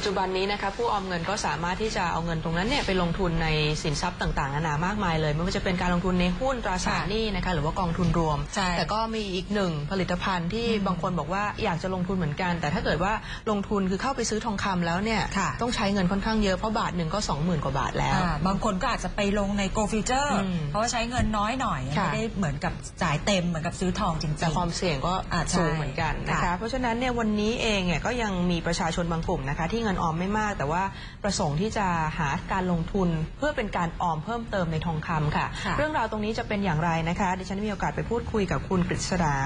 ปัจจุบันนี้นะคะผู้ออมเงินก็สามารถที่จะเอาเงินตรงนั้นเนี่ยไปลงทุนในสินทรัพย์ต่างๆนานามากมายเลยไม่ว่าจะเป็นการลงทุนในหุ้นตราสารหนี้นะคะหรือว่ากองทุนรวมใช่แต่ก็มีอีกหนึ่งผลิตภัณฑ์ที่บางคนบอกว่าอยากจะลงทุนเหมือนกัน แต่ถ้าเกิดว่าลงทุนคือเข้าไปซื้อทองคำแล้วเนี่ยค่ะต้องใช้เงินค่อนข้างเยอะเพราะบาทหนึ่งก็สองหมื่นกว่าบาทแล้วอ่าบางคนก็อาจจะไปลงใน Go Future อืมเพราะว่าใช้เงินน้อยหน่อยค่ะไม่ได้เหมือนกับจ่ายเต็มเหมือนกับซื้อทองจริงแต่ความเสี่ยงก็อ่าใช่สูงเหมือนกันนะคะค่ะเพราะฉะนั้นเนี่ยวันนี้เองเนี่ยก็ยังมีประชาชนบางกลุ่มนะคะที่เงินออมไม่มาก แต่ว่าประสงค์ที่จะหาการลงทุนเพื่อเป็นการออมเพิ่มเติมในทองคำค่ะค่ะ เรื่องราวตรงนี้จะเป็นอย่างไรนะคะ ดิฉันมีโอกาสไปพูดคุยกับคุณกฤษดา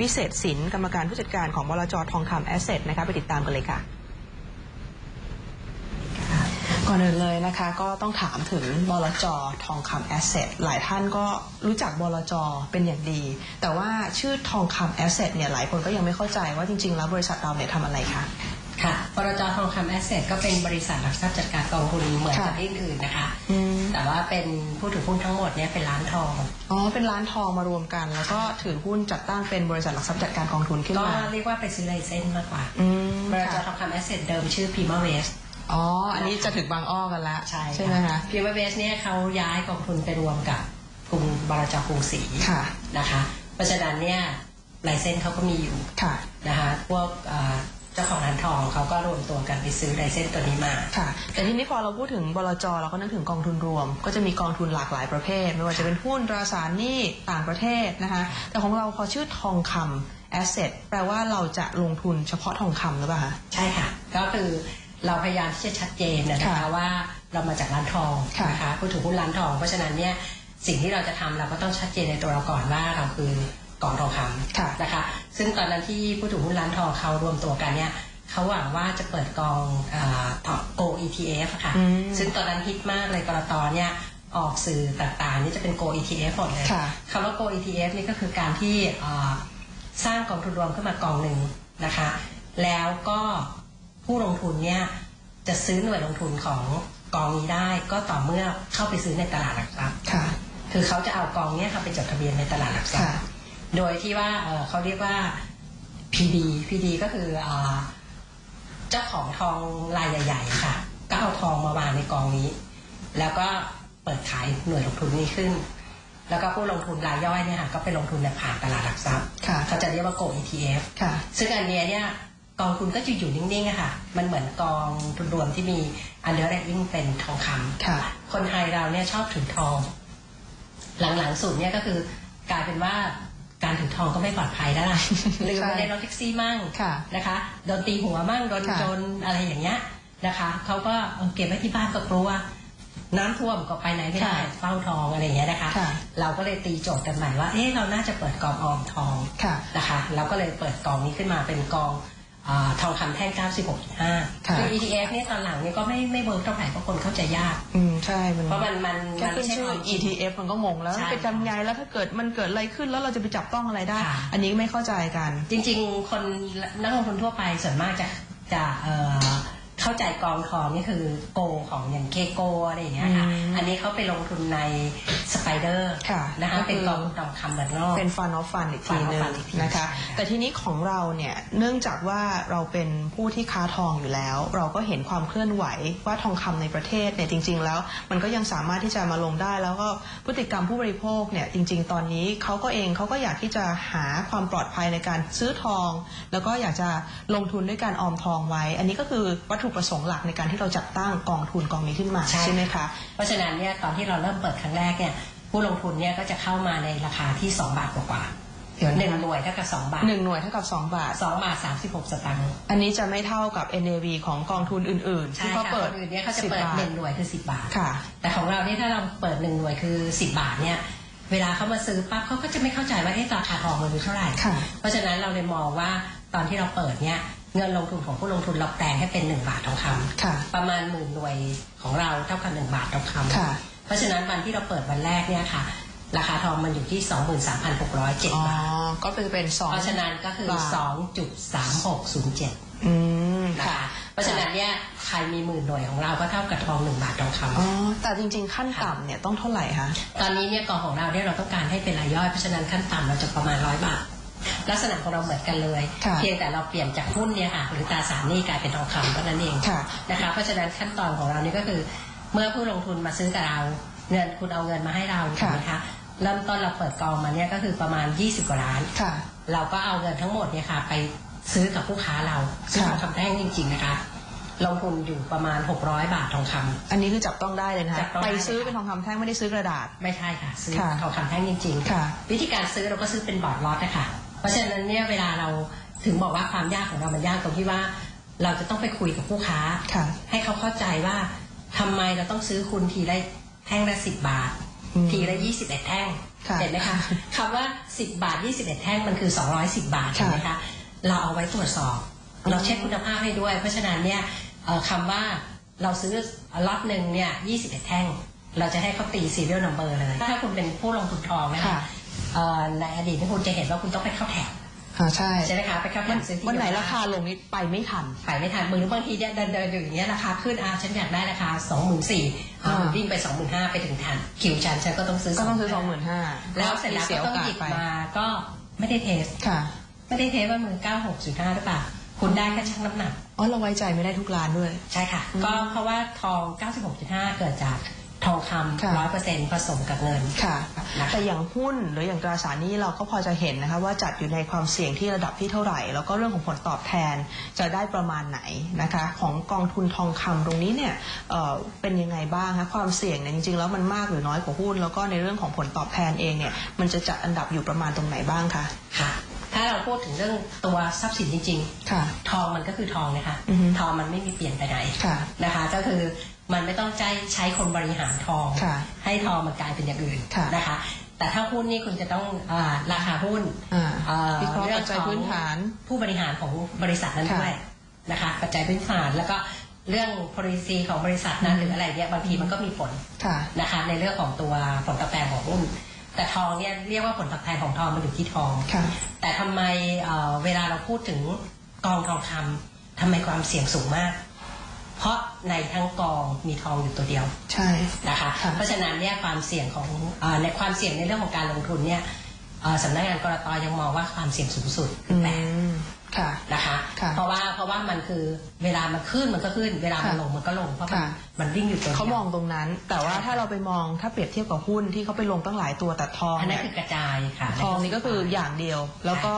วิเศษสินกรรมการผู้จัดการของบลจทองคำแอสเซทนะคะไปติดตามกันเลยค่ะก่อนอื่นเลยนะคะก็ต้องถามถึงบลจทองคำแอสเซทหลายท่านก็รู้จักบลจเป็นอย่างดี แต่ว่าชื่อทองคำแอสเซทเนี่ยหลายคนก็ยังไม่เข้าใจว่าจริงๆ แล้วบริษัทเราเนี่ยทำอะไรคะค่ะบ รจทองคำแอสเซทก็เป็นบริษัทหลักทรัพย์จัดการกองทุนเหมือนกับค่ะที่อื่นนะคะ อืมแต่ว่าเป็นผู้ถือหุ้นทั้งหมดเนี่ยเป็นร้านทอง อ๋อเป็นร้านทองมารวมกัน แล้วก็ถือหุ้นจัดตั้งเป็นบริษัทหลักทรัพย์จัดการกองทุนขึ้นก็มาเรียกว่าไปซื้อไลเซนส์มากกว่าอืมบรจค่ะทองคำแอสเซทเดิมชื่อพีมาเวส อ๋ออันนี้จะถึงบางอ้อกันละใช่ไหมคะพีมาเวสเนี่ยเขาย้ายกองทุนไปรวมกับกรุงบรจกรุงศรีค่ะนะคะ เพราะฉะนั้นเนี่ยไลเซนส์เขาก็มีอยู่ค่ะนะคะพวกเอ่อ เจ้าของร้านทองเขาก็รวมตัวกันไปซื้อไลเซนส์ตัวนี้มา ค่ะ แต่ทีนี้พอเราพูดถึงบลจเราก็นึกถึงกองทุนรวม ก็จะมีกองทุนหลากหลายประเภท ไม่ว่าจะเป็นหุ้นตราสารหนี้ต่างประเทศนะคะ แต่ของเราพอชื่อทองคำ asset แปลว่าเราจะลงทุนเฉพาะทองคำหรือเปล่าคะใช่ค่ะ ก็คือเราพยายามที่จะชัดเจนนะค่ะคะว่าเรามาจากร้านทองค่ะนะคะผู้ถือหุ้นร้านทองเพราะฉะนั้นเนี่ยสิ่งที่เราจะทำเราก็ต้องชัดเจนในตัวเราก่อนว่าเราคือ กองทองคค่ะำนะคะ ซึ่งตอนนั้นที่ผู้ถือหุ้นร้านทองเขารวมตัวกันเนี่ยเขาหวังว่าจะเปิดกองโก ETF อะค่ะอืมซึ่งตอนนั้นฮิตมากเลยกรตเนี่ยออกสื่อต่างๆนี่จะเป็น Go ETF หมดเลยค่ะคำว่า Go ETF นี่ก็คือการที่เอ่อสร้างกองทุนรวมขึ้นมากองหนึ่งนะคะ แล้วก็ผู้ลงทุนเนี่ยจะซื้อหน่วยลงทุนของกองนี้ได้ก็ต่อเมื่อเข้าไปซื้อในตลาดหลักทรัพย์ค่ะคือเขาจะเอากองเนี้ยค่ะไปจดทะเบียนในตลาดหลักทรัพค่ะย์ โดยที่ว่าเอ่อเขาเรียกว่า PD PD ก็คือเอ่อเจ้าของทองรายใหญ่ ๆ ค่ะ ก็เอาทองมาวางในกองนี้ แล้วก็เปิดขายหน่วยลงทุนนี้ขึ้น แล้วก็ผู้ลงทุนรายย่อยเนี่ยค่ะก็ไปลงทุนในผ่านตลาดหลักทรัพย์ค่ะเขาจะเรียกว่า Go ETF ค่ะซึ่งอันเนี้ยเนี่ยกองทุนก็จะอยู่นิ่งๆอะค่ะ มันเหมือนกองทุนรวมที่มีอันเดอร์เรตติ้งเป็นทองคำค่ะ คนไทยเราเนี่ยชอบถือทอง หลังๆสุดเนี่ยก็คือกลายเป็นว่า การถือทองก็ไม่ปลอดภัยแล้วล่ะลืมไว้ในรถแท็กซี่มั่งค่ะนะคะโดนตีหัวมั่งโดนค่ะโจรอะไรอย่างเงี้ยนะคะเขาก็เอาเก็บไว้ที่บ้านก็กลัวน้ำท่วมก็ไปไหนไม่ได้ค่ะเฝ้าทองอะไรอย่างเงี้ยนะคะค่ะเราก็เลยตีโจทย์กันใหม่ว่าเอ๊ะเราน่าจะเปิดกองออมทองค่ะนะคะ เราก็เลยเปิดกองนี้ขึ้นมาเป็นกองอาทองคำแท่ง 96.5ค่ะคือ ETF เนี่ยตอนหลังเนี่ยก็ไม่ไม่เวิร์กเท่าไหร่เพราะคนเข้าใจยากอืม ใช่มันเพราะมันมันแค่มันขึ้นไม่ใช่ชื่อความจริง ETF มันก็งงแล้วใช่เป็นจำไงแล้วถ้าเกิดมันเกิดอะไรขึ้นแล้วเราจะไปจับต้องอะไรได้ ค่ะ อันนี้ไม่เข้าใจกัน จริง ๆ คนนักลงทุนทั่วไปส่วนมากจะจะเอ่อ เข้าใจกองทองนี่คือโกของอย่างเคโกอะไรอย่างเงี้ยค่ะอืมอันนี้เขาไปลงทุนในสไปเดอร์ค่ะนะคะก็คือเป็นกองทองคำเหมือนนอกเป็นฟันออฟฟันอีกทีหนึง Fund of Fund อีกทีนะคะใช่ค่ะแต่ทีนี้ของเราเนี่ยเนื่องจากว่าเราเป็นผู้ที่ค้าทองอยู่แล้ว เราก็เห็นความเคลื่อนไหวว่าทองคำในประเทศเนี่ยจริง ๆ แล้ว มันก็ยังสามารถที่จะมาลงได้ แล้วก็พฤติกรรมผู้บริโภคเนี่ยจริง ๆ ตอนนี้เขาก็เองเขาก็อยากที่จะหาความปลอดภัยในการซื้อทอง แล้วก็อยากจะลงทุนด้วยการออมทองไว้ อันนี้ก็คือวัตถุประสงค์หลักในการที่เราจัดตั้งกองทุนกองนี้ขึ้นมาใช่ไหมคะ เพราะฉะนั้นเนี่ยตอนที่เราเริ่มเปิดครั้งแรกเนี่ยผู้ลงทุนเนี่ยก็จะเข้ามาในราคาที่ 2 บาทกว่าเดี๋ยวๆหนึ่งนะคะหน่วยเท่ากับ2บาทหนึ่งหน่วยเท่ากับสองบาท สองบาทสามสิบหกสตางค์อันนี้จะไม่เท่ากับ NAV ของกองทุนอื่นๆใช่ที่เขาค่ะเปิดคนอื่นเนี่ยเขาจะ10เปิดบาทหนึ่งหน่วยคือสิบบาท ค่ะ แต่ของเราเนี่ยถ้าเราเปิดหนึ่งหน่วยคือสิบบาทเนี่ยเวลาเขามาซื้อปั๊บเขาก็จะไม่เข้าใจว่าเอ๊ะราคาทองมันอยู่เท่าไหร่ ค่ะ เพราะฉะนั้นเราเลยมองว่าตอนที่เราเปิดเนี่ย เงินลงทุนของผู้ลงทุนเราแปลงให้เป็นหนึ่งบาททองคำค่ะประมาณหมื่นหน่วยของเราเท่ากับหนึ่งบาททองคำค่ะเพราะฉะนั้นวันที่เราเปิดวันแรกเนี่ยค่ะ ราคาทองมันอยู่ที่สองหมื่นสามพันหกร้อยเจ็ดอ๋อบาทก็เป็นเป็นสองเพราะฉะนั้นก็คือบาทสองจุดสามหกศูนย์เจ็ดอืมนะค่ะคะเพราะฉะนั้นเนี่ยใครมีหมื่นหน่วยของเราก็เท่ากับทองหนึ่งบาททองคำอ๋อแต่จริงๆขั้นต่ำเนี่ยต้องเท่าไหร่คะตอนนี้เนี่ยกองของเราเนี่ยเราต้องการให้เป็นรายย่อยเพราะฉะนั้นขั้นต่ำเราจะประมาณร้อยบาทอ ลักษณะของเราเหมือนกันเลยค่ะเพียงแต่เราเปลี่ยนจากหุ้นเนี่ยค่ะหรือตราสารหนี้กลายเป็นทองคำเท่านั้นเองค่ะนะคะเพราะฉะนั้นขั้นตอนของเรานี่ก็คือ เมื่อผู้ลงทุนมาซื้อกับเราเงินคุณเอาเงินมาให้เราถูกไหมคะเริ่มต้นเราเปิดกองมาเนี่ยก็คือประมาณ 20 กว่าล้านค่ะเราก็เอาเงินทั้งหมดเนี่ยค่ะ ไปซื้อกับผู้ค้าเราซื้อทองคำแท่งจริง ๆนะคะลงทุนอยู่ประมาณ 600 บาททองคำอันนี้คือจับต้องได้เลยนะจัคะบต้องได้ไปซื้อเป็นทองคำแท่งไม่ได้ซื้อกระดาษ ไม่ใช่ค่ะ ซื้อค่ะทองคำแท่งจริงค่ะวิธีการซื้อเราก็ซื้อเป็นบอร์ดล็อตนะคะ เพราะฉะนั้นเนี่ยเวลาเราถึงบอกว่าความยากของเรามันยากตรงที่ว่า เราจะต้องไปคุยกับผู้ค้า ค่ะ ให้เขาเข้าใจว่าทำไมเราต้องซื้อคุณทีละแท่งละสิบบาท อืมทีละยี่สิบเอ็ดแท่งค่ะเห็นไหมคะคำว่าสิบบาทยี่สิบเอ็ดแท่งมันคือสองร้อยสิบบาทค่ะ เห็นไหมคะเราเอาไว้ตรวจสอบอืมเราเช็คคุณภาพให้ด้วย เพราะฉะนั้นเนี่ยเอ่อคำว่าเราซื้อล็อตหนึ่งเนี่ยยี่สิบเอ็ดแท่ง เราจะให้เขาตี serial number เลย ถ้าคุณเป็นผู้ลงทุนทองนะคะ ค่ะเอ่อ ในอดีตที่คุณจะเห็นว่าคุณต้องไปเข้าแถวอ่าใช่ใช่ไหมคะไปเข้าแถวซื้อที่วันไหนเดียวราคาลงนี้ไปไม่ทันขายไม่ทันมือบางทีเนี่ยเดินเดินอยู่อย่างเงี้ยราคาขึ้นอะฉันอยากได้ราคาสองหมื่นสี่อ่าวิ่งไปสองหมื่นห้าไปถึงทันคิวฉันฉันก็ต้องซื้อก็ต้องซื้อสองหมื่นห้าแล้วเสร็จแล้วก็ต้องหยิบมาก็ไม่ได้เทสค่ะ ไม่ได้เทสว่ามือเก้าหกจุดห้าหรือเปล่าคุณได้แค่ชั่งน้ำหนักอ๋อเราไว้ใจไม่ได้ทุกร้านด้วย ใช่ค่ะอืมก็เพราะว่าทอง 96.5 เกิดจาก ทองคค่ะำร้อยเปอร์เซ็นต์ผสมกับเงินค่ะนะคะแต่อย่างหุ้นหรืออย่างตราสารหนี้เราก็พอจะเห็นนะคะว่าจัดอยู่ในความเสี่ยงที่ระดับที่เท่าไหร่ แล้วก็เรื่องของผลตอบแทนจะได้ประมาณไหนนะคะ ของกองทุนทองคำตรงนี้เนี่ยเอ่อเป็นยังไงบ้างคะความเสี่ยงเนี่ยจริงๆแล้วมันมากหรือน้อยกว่าหุ้น แล้วก็ในเรื่องของผลตอบแทนเองเนี่ยมันจะจัดอันดับอยู่ประมาณตรงไหนบ้างคะค่ะถ้าเราพูดถึงเรื่องตัวทรัพย์สินจริงค่ะๆทองมันก็คือทองนะคะอือฮึทองมันไม่มีเปลี่ยนไปไหนค่ะนะคะ ก็คือ มันไม่ต้องใช้ใช้คนบริหารทอง ค่ะให้ทองมันกลายเป็นอย่างอื่นค่ะนะคะ แต่ถ้าหุ้นนี่คุณจะต้องอาราคาหุ้นอ่าอ่าวิเคราะห์เรื่ปัจจัยพื้นฐาน ผู้บริหารของบริษัทนั้นค่ะด้วยนะคะปัจจัยพื้นฐานแล้วก็เรื่อง policy ของบริษัทนั้นหรืออะไรเนี่ยบางทีมันก็มีผลค่ะ นะคะในเรื่องของตัวผลตอบแทนของหุ้น แต่ทองเนี่ยเรียกว่าผลตอบแทนของทองมันอยู่ที่ทอง ค่ะ แต่ทำไมเอ่อเวลาเราพูดถึงกองทองคำทำไมความเสี่ยงสูงมาก เพราะในทั้งกองมีทองอยู่ตัวเดียวใช่นะคะค่ะ เพราะฉะนั้นเนี่ยความเสี่ยงของเออในความเสี่ยงในเรื่องของการลงทุนเนี่ยเอ่อสำนักงานกรตยังมองว่าความเสี่ยงสูงสุดคือแปดอืมค่ะ นะคะ ค่ะเพราะว่าเพราะว่ามันคือเวลามันขึ้นมันก็ขึ้น เวลามันค่ะลงมันก็ลงเพราะมันค่ะ มันวิ่งอยู่ตัวเดียวเขามองตรงนั้น แต่ว่าถ้าเราไปมองถ้าเปรียบเทียบกับหุ้นที่เขาไปลงตั้งหลายตัวแต่ทองอันนั้เนี่นยคือกระจายค่ะ ทองนี่ก็คืออย่างเดียว แล้วก็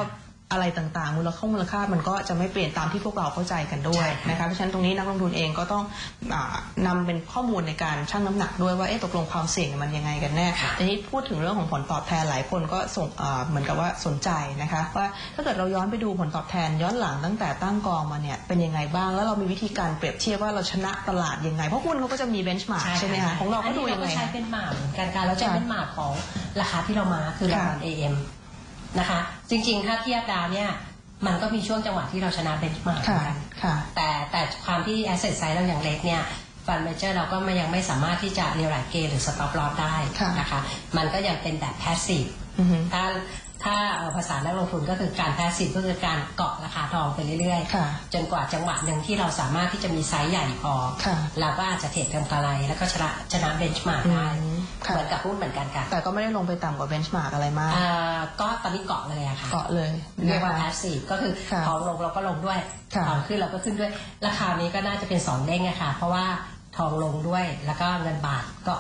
อะไรต่างๆ มูลค่ามูลค่ามันก็จะไม่เปลี่ยนตามที่พวกเราเข้าใจกันด้วยนะคะเพราะฉะนั้นตรงนี้นักลงทุนเองก็ต้องอานำเป็นข้อมูลในการชั่งน้ำหนักด้วยว่าเอ๊ะตกลงความเสี่ยงมันยังไงกันแน่ทีนี้พูดถึงเรื่องของผลตอบแทนหลายคนก็ส่งอ่าเหมือนกับว่าสนใจนะคะว่าถ้าเกิดเราย้อนไปดูผลตอบแทนย้อนหลังตั้งแต่ตั้งกองมาเนี่ยเป็นยังไงบ้างแล้วเรามีวิธีการเปรียบเทียบว่าเราชนะตลาดยังไงเพราะหุ้นเขาก็จะมีเบนช์มาร์กใช่ไหมคะของเราก็ดูยังไงอันนี้เราก็ใช้คะเป็นหมากเหมือนกันการเราใช้ค่ะเป็นหมากของราคาที่เรามาคือราค่ะคา AM นะคะ จริงๆ ถ้าเทียบดาวเนี่ยมันก็มีช่วงจังหวะที่เราชนะเบนช์มาร์กเหมืค่ะอนกันค่ะ แต่แต่ความที่ asset size เราอย่างเล็กเนี่ยฟันเมเจอร์เราก็มันยังไม่สามารถที่จะเรียลไลท์เกนหรือ stop loss ได้ค่ะนะคะ มันก็ยังเป็นแบบ passive อือฮึถ้าถ้าเอ่อภาษานักลงทุนก็คือการ passive ก็คือการเกาะราคาทองไปเรื่อยค่ะจนกว่าจังหวะหนึ่งที่เราสามารถที่จะมีไซส์ใหญ่พอค่ะเราก็อาจจะเทรดกำกำไรแล้วก็ชนะชนะเบนช์มาร์กได้อืมค่ะ เหมือนกับหุ้นเหมือนกันค่ะ แต่ก็ไม่ได้ลงไปต่ำกว่าเบนช์มาร์กอะไรมากอ่าก็ตอนนี้เกาะเลยอะค่ะ เกาะเลยเรียกว่านะคะ passive ก็คือค่ะทองลงเราก็ลงด้วยค่ะทองขึ้นเราก็ขึ้นด้วย ราคานี้ก็น่าจะเป็นสองเด้งอะค่ะ เพราะว่าทองลงด้วยแล้วก็เงินบาทก็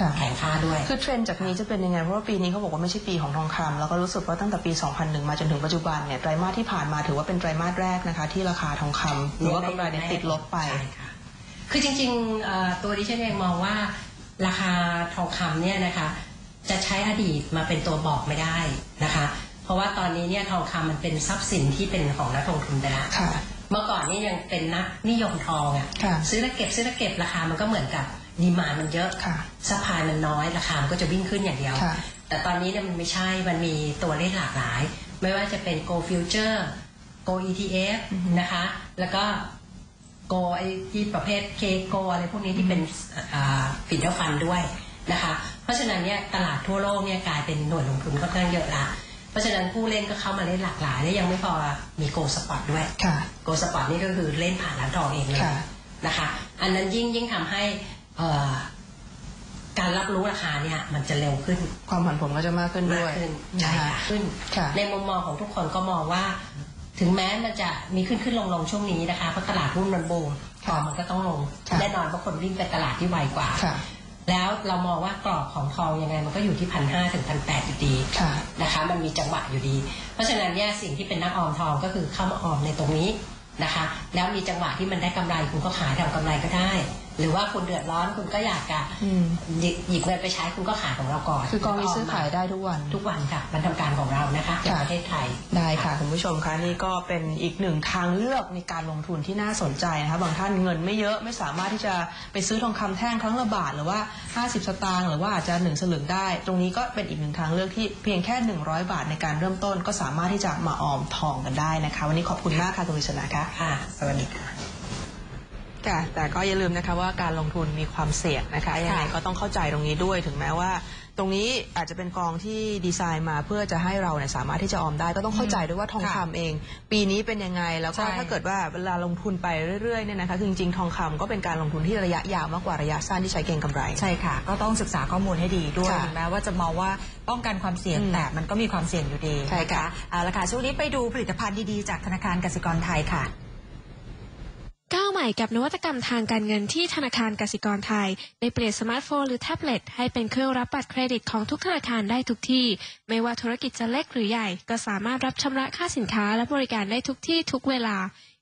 ค่ะแข็งค่าด้วย คือเทรนด์จากนี้จะเป็นยังไง เพราะว่าปีนี้เขาบอกว่าไม่ใช่ปีของทองคำแล้วก็รู้สึกว่าตั้งแต่ปี 2001 มาจนถึงปัจจุบันเนี่ยไตรมาสที่ผ่านมาถือว่าเป็นไตรมาสแรกนะคะ ที่ราคาทองคำหรือว่ากำไรเนี่ยติดลบไปใช่ค่ะคือจริงๆเอ่อตัวดิฉันเองมองว่า ราคาทองคำเนี่ยนะคะ จะใช้อดีตมาเป็นตัวบอกไม่ได้นะคะ เพราะว่าตอนนี้เนี่ยทองคำมันเป็นทรัพย์สินที่เป็นของนักลงทุนไปแล้วค่ะเมื่อก่อนนี่ยังเป็นนักนิยมทองอะค่ะ่ะ ซื้อแล้วเก็บซื้อแล้วเก็บราคามันก็เหมือนกับดีมานมันเยอะค่ะซัพพลายมันน้อยราคามันก็จะวิ่งขึ้นอย่างเดียวค่ะแต่ตอนนี้เนี่ยมันไม่ใช่มันมีตัวเลขหลากหลาย ไม่ว่าจะเป็น Go Future Go ETF อือฮึนะคะ แล้วก็ Go ไอที่ประเภท K Go อะไรพวกนี้ที่เป็นฟิดเดอร์ฟันด้วยนะคะ เพราะฉะนั้นเนี่ยตลาดทั่วโลกเนี่ยกลายเป็นหน่วยลงทุนค่อนข้างเยอะละเพราะฉะนั้นผู้เล่นก็เข้ามาเล่นหลากหลายและยังไม่พอมี Go Spot ด้วยค่ะโกสปอร์ตนี่ก็คือเล่นผ่านร้านทองเองเลยค่ะนะคะ อันนั้นยิ่งยิ่งทำให้เอ่อการรับรู้ราคาเนี่ยมันจะเร็วขึ้น ความผันผวนก็จะมากขึ้นมาด้กวยขึ้นใช่นะคะค่ะขึ้นค่ะในมุมมองของทุกคนก็มองว่า ถึงแม้มันจะมีขึ้นขึ้นลงลงช่วงนี้นะคะเพราะตลาดหุ้นมันบูมทองมันก็ต้องลงค่ะแน่นอนเพราะคนวิ่งไปตลาดที่ไวกว่า ค่ะ แล้วเรามองว่ากรอบของทองยังไงมันก็อยู่ที่พันห้าถึงพันแปดอยู่ดีค่ะ นะคะมันมีจังหวะอยู่ดี เพราะฉะนั้นเนี่ยสิ่งที่เป็นนักออมทองก็คือเข้ามาออมในตรงนี้นะคะ แล้วมีจังหวะที่มันได้กำไรคุณก็ขายทำกำไรก็ได้หรือว่าคุณเดือดร้อนคุณก็อยากจะอืมหยิบหยิบเงินไปใช้คุณก็ขายของเราก่อนคือกองนี้ซื้อขายได้ทุกวันทุกวันค่ะมันทำการของเรานะคะจากค่ะประเทศไทยได้ค่ะคุณผู้ชมคะนี่ก็เป็นอีกหนึ่งทางเลือกในการลงทุนที่น่าสนใจนะคะบางท่านเงินไม่เยอะไม่สามารถที่จะไปซื้อทองคำแท่งครั้งละบาทหรือว่า 50 สตางค์หรือว่าอาจจะ1สลึงได้ ตรงนี้ก็เป็นอีกหนึ่งทางเลือกที่เพียงแค่ 100 บาทในการเริ่มต้น ก็สามารถที่จะมาออมทองกันได้นะคะ วันนี้ขอบคุณมากค่ะคุณวิศนาคะค่ะสวัสดีค่ะ ค่ะแต่ก็อย่าลืมนะคะว่าการลงทุนมีความเสี่ยงนะคะยังไงก็ต้องเข้าใจตรงนี้ด้วยถึงแม้ว่า ตรงนี้อาจจะเป็นกองที่ดีไซน์มาเพื่อจะให้เราเนี่ยสามารถที่จะออมได้ก็ต้องเข้าใจด้วยว่าทองคำเอง ปีนี้เป็นยังไงแล้วก็ใช่ถ้าเกิดว่าเวลาลงทุนไปเรื่อยๆเนี่ยนะคะคือจริงๆทองคำก็เป็นการลงทุนที่ระยะยาวมากกว่าระยะสั้นที่ใช้เก็งกำไร ใช่ค่ะ ก็ต้องศึกษาข้อมูลให้ดีด้วยค่ะถึงแม้ว่าจะมองว่าป้องกันความเสี่ยงอืมแต่มันก็มีความเสี่ยงอยู่ดีใช่ค่ะนเอาละค่ะช่วงนี้ไปดูผลิตภัณฑ์ดีๆจากธนาคารกสิกรไทยค่ะ ก้าวใหม่กับนวัตกรรมทางการเงินที่ธนาคารกสิกรไทย ได้เปลี่ยนสมาร์ทโฟนหรือแท็บเล็ตให้เป็นเครื่องรับบัตรเครดิตของทุกธนาคารได้ทุกที่ ไม่ว่าธุรกิจจะเล็กหรือใหญ่ ก็สามารถรับชำระค่าสินค้าและบริการได้ทุกที่ทุกเวลา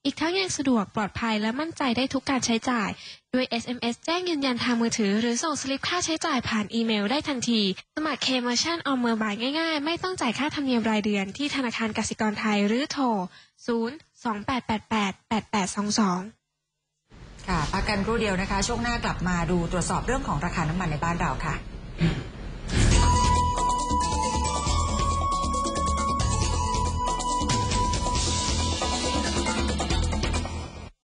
อีกทั้งยังสะดวกปลอดภัยและมั่นใจได้ทุกการใช้จ่าย ด้วย SMS แจ้งยืนยันทางมือถือ หรือส่งสลิปค่าใช้จ่ายผ่านอีเมลได้ทันที สมัครเคม e ชั่นออมเมอร์บายง่ายๆ ไม่ต้องจ่ายค่าธรรมเนียมรายเดือนที่ธนาคารกสิกรไทยหรือโทร 0 2 8 8 8 8 8 2 2 ค่ะพักกันครู่เดียวนะคะ ช่วงหน้ากลับมาดูตรวจสอบเรื่องของราคาน้ำมันในบ้านเราค่ะ